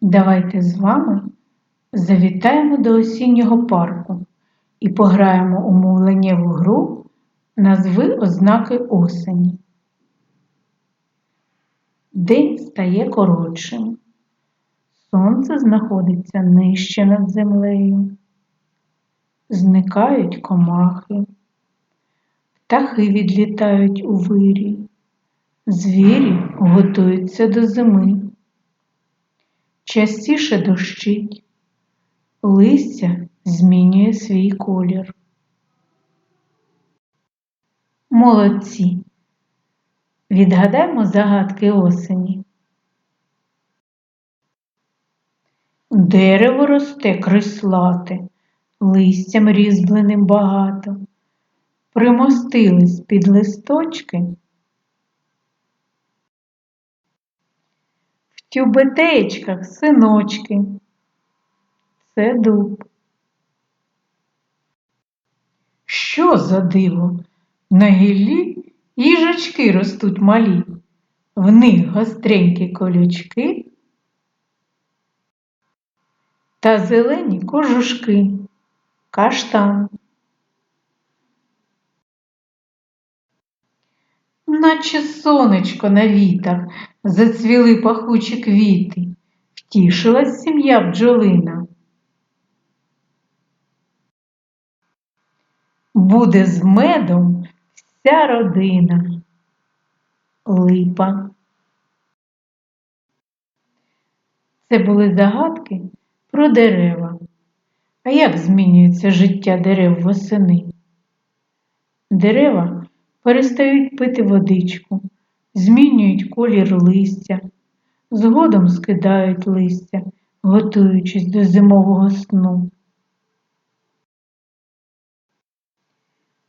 Давайте з вами завітаємо до осіннього парку і пограємо у мовленнєву гру назви ознаки осені. День стає коротшим. Сонце знаходиться нижче над землею. Зникають комахи, птахи відлітають у вирі, звірі готуються до зими. Частіше дощить, листя змінює свій колір. Молодці! Відгадаймо загадки осені. Дерево росте крислате, листям різьбленим багато. Примостились під листочки. В тюбетеєчках синочки. Це дуб. Що за диво? На гіллі їжачки ростуть малі, в них гостренькі колючки та зелені кожушки, каштан. Наче сонечко на вітах зацвіли пахучі квіти, втішилась сім'я бджолина. Буде з медом вся родина. Липа. Це були загадки про дерева. А як змінюється життя дерев восени? Дерева перестають пити водичку, змінюють колір листя, згодом скидають листя, готуючись до зимового сну.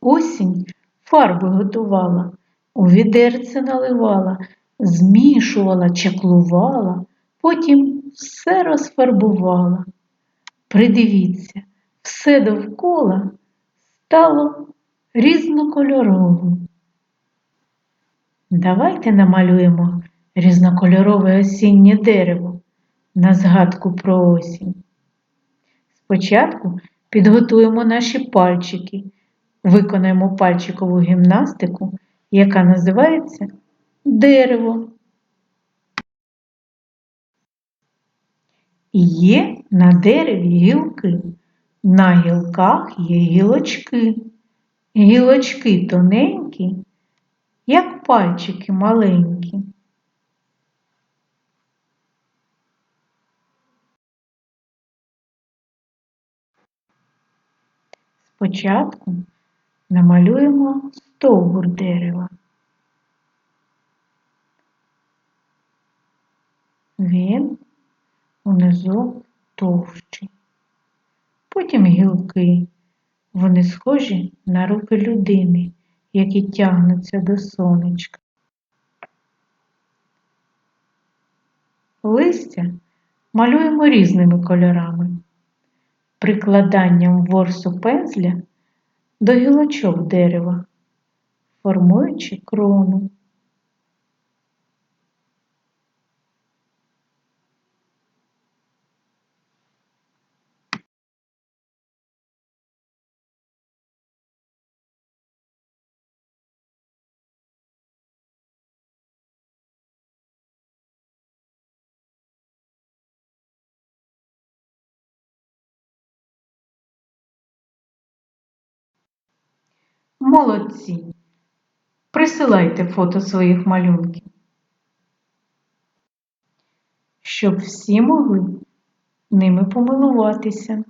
Осінь фарби готувала, у відерце наливала, змішувала, чаклувала, потім все розфарбувала. Придивіться, все довкола стало різнокольоровим. Давайте намалюємо різнокольорове осіннє дерево на згадку про осінь. Спочатку підготуємо наші пальчики, виконаємо пальчикову гімнастику, яка називається дерево. Є на дереві гілки, на гілках є гілочки. Гілочки тоненькі, як пальчики маленькі. Спочатку намалюємо стовбур дерева. Він унизу товщий. Потім гілки. Вони схожі на руки людини, які тягнуться до сонечка. Листя малюємо різними кольорами, прикладанням ворсу пензля до гілочок дерева, формуючи крону. Молодці! Присилайте фото своїх малюнків, щоб всі могли ними помилуватися.